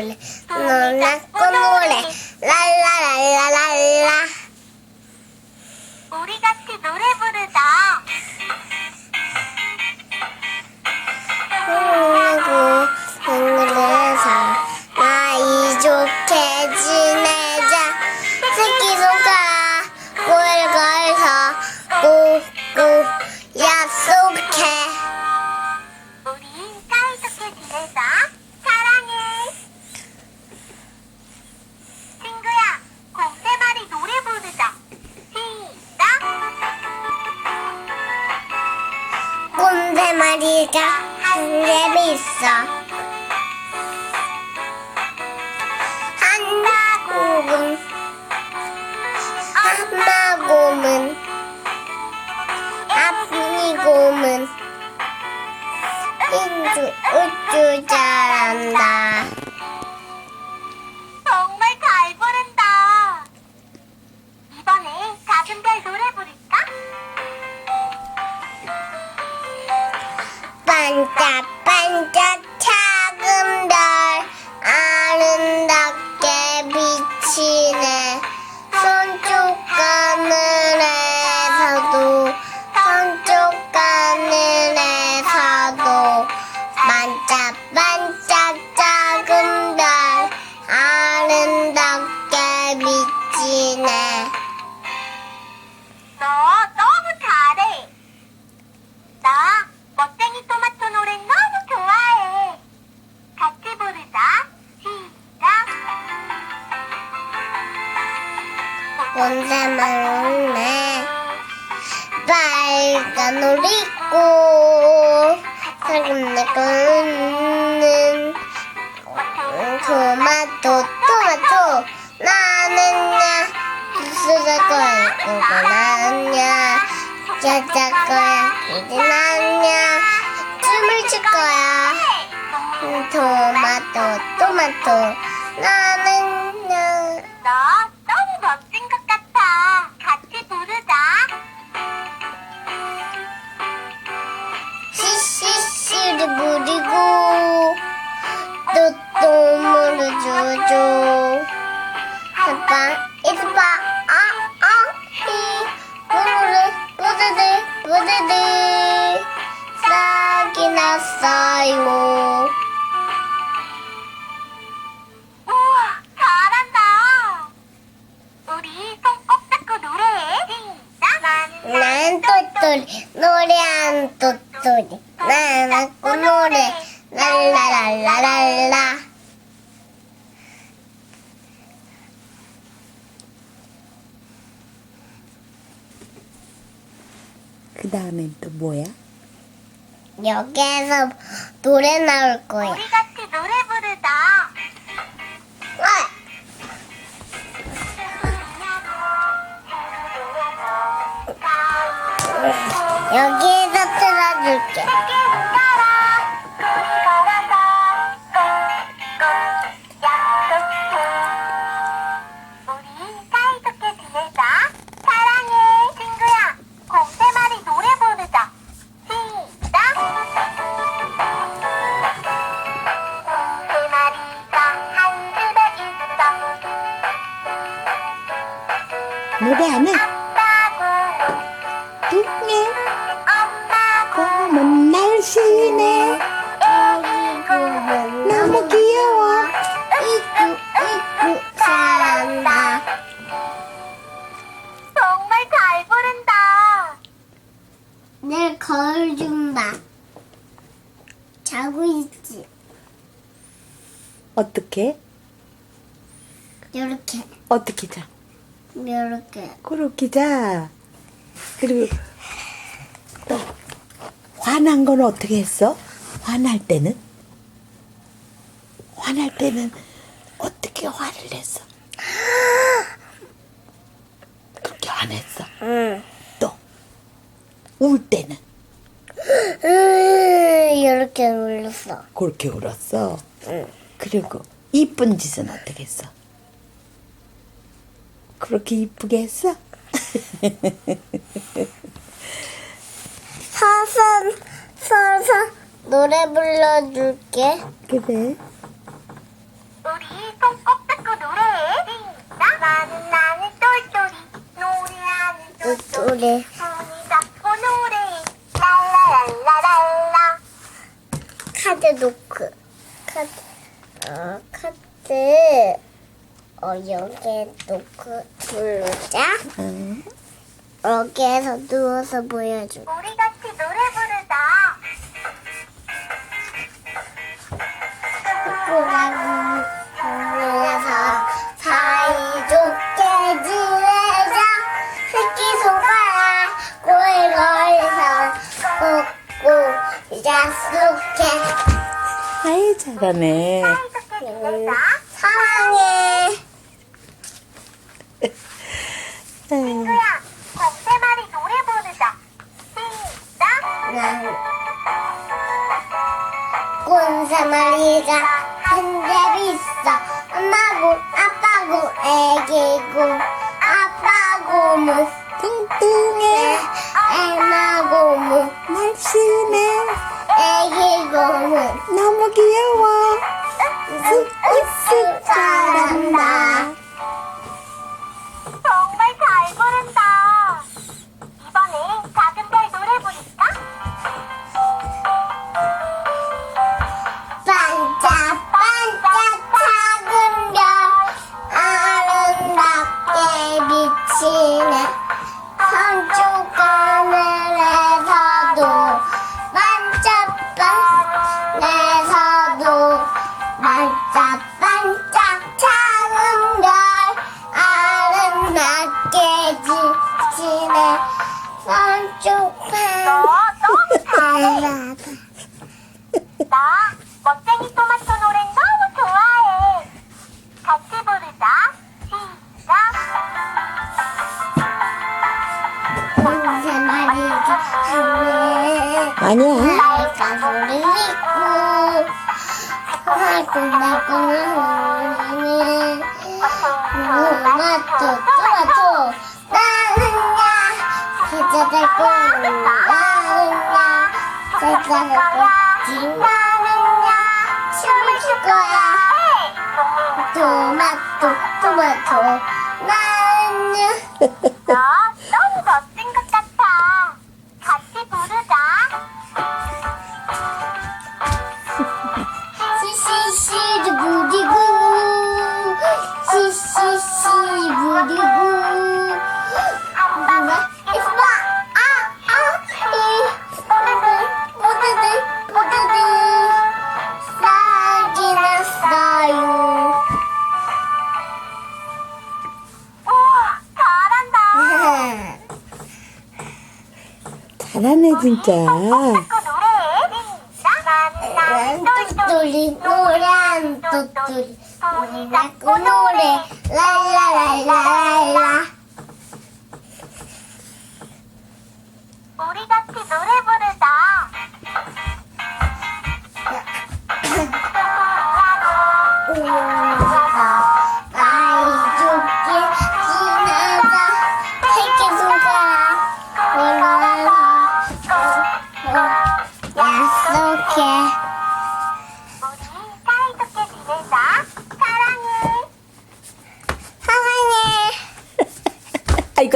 노래 노래 랄라랄라랄라. 우리 같이 노래 마리가 한 랩이 있어 걷는 토마토 토마토 나는야 수술 거야 이거 나는야 짜짜 거야 이제 나는야 춤을 출 거야 음, 토마토 토마토 나는야 너 너무 멋진 것 시시시를 부리고 또또 물을 주죠. 한방 이스파 아아히 물을 부드드 부드드 싹이 났어요. 우와, 잘한다. 우리 손꼭 잡고 노래해. 난 또또리 노래한 또또리 나는 그 노래 랄라랄라랄라 그 다음엔 또 뭐야? 여기에서 노래 나올 거야 우리 같이 노래 부르자. 틀어 줄게. 우리 사이좋게 지내자. 사랑해, 친구야. 공세마리 노래 부르 애기고는 너무 귀여워 이꾸 이꾸 잘한다. 정말 잘 부른다. 내 거울 좀 봐. 자고 있지. 어떻게? 요렇게 어떻게 자? 요렇게. 그렇게 자 그리고 또 화난 건 어떻게 했어? 화날 때는? 화날 때는 어떻게 화를 냈어? 그렇게 화냈어 응. 또 울 때는 음, 요렇게 울렸어. 그렇게 울었어 응. 그리고 이쁜 짓은 어떻게 했어? 그렇게 이쁘게 했어? 서서 서서 노래 불러줄게. 그래 우리 나는 나는 똘똘이 노래하는 똘똘이 노래. 손이 잡고 노래 랄라랄라랄라 카드 노크. 카드, 어, 카드, 어, 여기에 놓고 누르자. 응. 여기에서 누워서 보여줘. 우리 같이 노래 부르자 꾸라고 불러서 사이좋게 지내자. 새끼 손가락 꼴걸려서 꾹꾹 약속해. 아이 잘하네. 사이좋게 지내자 사랑해. 아유, 친구야 곰새마리 노래 부르자 꼰사마리가 한대 있어 엄마고 아빠고 애기고 아빠고 무 뚱뚱해. 애마고 무 날씬해. 애기고 무 너무 귀여워. 쓱쓱 잘한다 아니야. 날까 소리 있고 말끔말끔한 소리는 토마토 토마토 나는야 계좌될 거야 나는야 계좌될 거지 나는야 춤을 출 거야 토마토 토마토 진짜. 똘똘이 노래한 똘똘이 우리 자꾸 노래 랄라랄라랄라 우리 같이 노래 부르자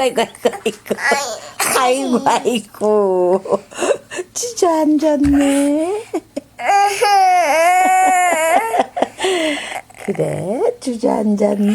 아이고 아이고 아이고 아이고. 아이고 아이고. 주저앉았네. 그래 주저앉았네.